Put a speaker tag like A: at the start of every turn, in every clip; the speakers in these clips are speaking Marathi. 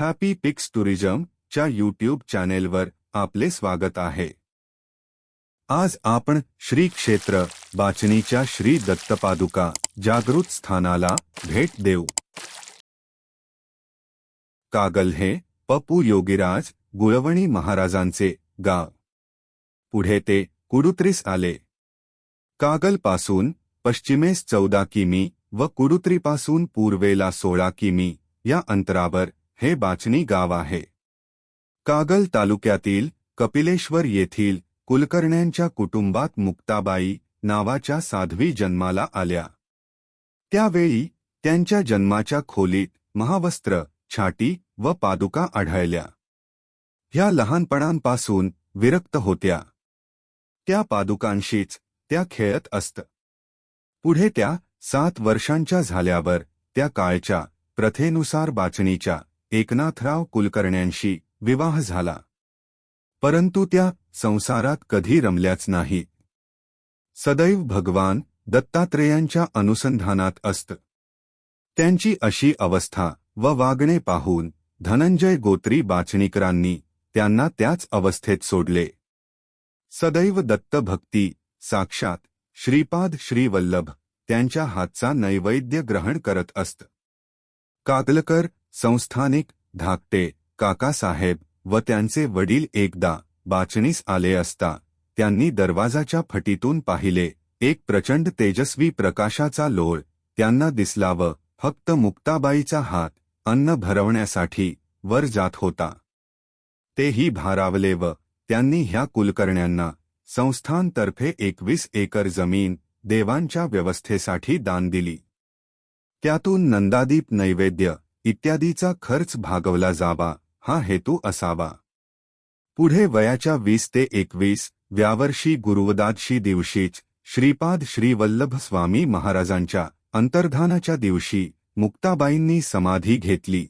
A: हॅपी पिक्स टुरिझम च्या यूट्यूब चॅनेलवर आपले स्वागत आहे. आज आपण श्री क्षेत्र बाचणीच्या श्री दत्तपादुका जागृत स्थानाला भेट देऊ. कागल हे पपू योगीराज गुळवणी महाराजांचे गाव. पुढे ते कुडुत्रीस आले. कागलपासून पश्चिमेस चौदा किमी व कुडुत्रीपासून पूर्वेला सोळा किमी या अंतरावर हे बाचणी गाव आहे. कागल तालुक्यातील कपिलेश्वर येथील कुलकर्ण्यांच्या कुटुंबात मुक्ताबाई नावाच्या साध्वी जन्माला आल्या. त्यावेळी त्यांच्या जन्माच्या खोलीत महावस्त्र छाटी व पादुका आढळल्या. ह्या लहानपणांपासून विरक्त होत्या. त्या पादुकांशीच त्या खेळत असत. पुढे त्या सात वर्षांच्या झाल्यावर त्या काळच्या प्रथेनुसार बाचणीच्या एकनाथराव कुलकर्ण्यांशी विवाह झाला. परंतु त्या संसारात कधी रमल्याच नाही. सदैव भगवान दत्तात्रेयांच्या अनुसंधानात असत. त्यांची अशी अवस्था व वागणे पाहून धनंजय गोत्री बाचणीकरांनी त्यांना त्याच अवस्थेत सोडले. सदैव दत्तभक्ती साक्षात श्रीपाद श्रीवल्लभ त्यांच्या हातचा नैवेद्य ग्रहण करत असत. कातलकर संस्थानिक धाकटे काकासाहेब व त्यांचे वडील एकदा बाचणीस आले असता त्यांनी दरवाजाच्या फटीतून पाहिले एक प्रचंड तेजस्वी प्रकाशाचा लोळ त्यांना दिसला व फक्त मुक्ताबाईचा हात अन्न भरवण्यासाठी वर जात होता. तेही भारावले व त्यांनी ह्या कुलकर्ण्यांना संस्थानतर्फे एकवीस एकर जमीन देवांच्या व्यवस्थेसाठी दान दिली. त्यातून नंदादीप नैवेद्य इत्यादीचा खर्च भागवला जावा हा हेतू असावा. पुढे वयाच्या वीस ते एकवीस व्यावर्षी गुरुवदादशी दिवशीच श्रीपाद श्रीवल्लभ स्वामी महाराजांच्या अंतर्धानाच्या दिवशी मुक्ताबाईंनी समाधी घेतली.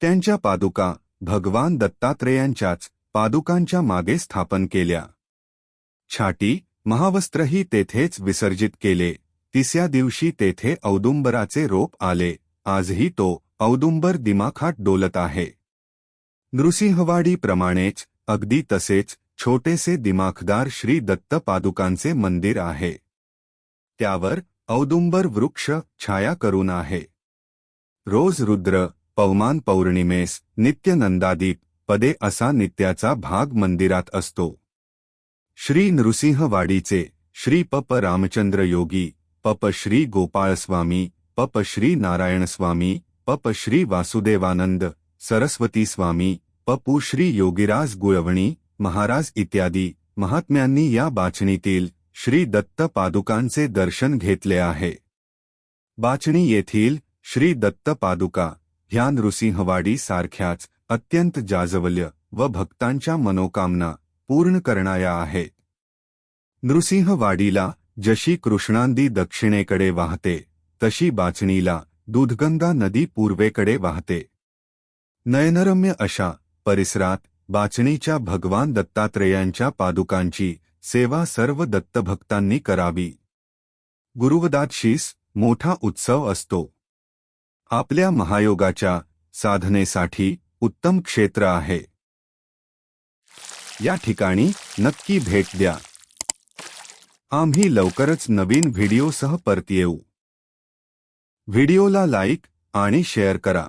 A: त्यांच्या पादुका भगवान दत्तात्रेयांच्याच पादुकांच्या मागे स्थापन केल्या. छाटी महावस्त्रही तेथेच विसर्जित केले तिसऱ्या दिवशी तेथे औदुंबराचे रोप आले आजही तो औदुंबर दिमाखात डोलत है आहे नृसिंहवाडीप्रमाणेच अगदी तसेच, छोटेसे दिमाखदार श्री दत्त पादुकांचे मंदिर आहे. त्यावर औदुंबर वृक्ष छाया करून आहे. रोज रुद्र, पवमान पौर्णिमेस नित्य नंदादीप पदे असा नित्याचा भाग मंदिरात असतो. श्री नृसिंहवाडीचे, श्री पप रामचंद्र योगी, पप श्री गोपाळस्वामी, पप श्री नारायणस्वामी पप श्री वासुदेवानंद, सरस्वती स्वामी, पपू श्री योगीराज गुळवणी, महाराज इत्यादी, महात्म्यांनी या बाचणीतील श्री दत्त पादुकांचे दर्शन घेतले आहे. बाचणी येथील श्री दत्त पादुका ह्या नृसिंहवाडी सारख्याच अत्यंत जाजवल्य व भक्तांच्या मनोकामना पूर्ण करणाया आहेत नृसिंहवाडीला जशी कृष्णांदी दक्षिणेकडे वाहते, तशी बाचणीला दूधगंगा नदी पूर्वेकडे वाहते. नयनरम्य अशा परिसरात बाचणीच्या भगवान दत्तात्रेयांच्या पादुकांची सेवा सर्व दत्तभक्तांनी करावी. गुरुवदातशीस मोठा उत्सव असतो. आपल्या महायोगाच्या साधनेसाठी उत्तम क्षेत्र आहे. या ठिकाणी नक्की भेट द्या. आम्ही लवकरच नवीन व्हिडिओसह परत येऊ. व्हिडिओला लाईक आणि शेअर करा.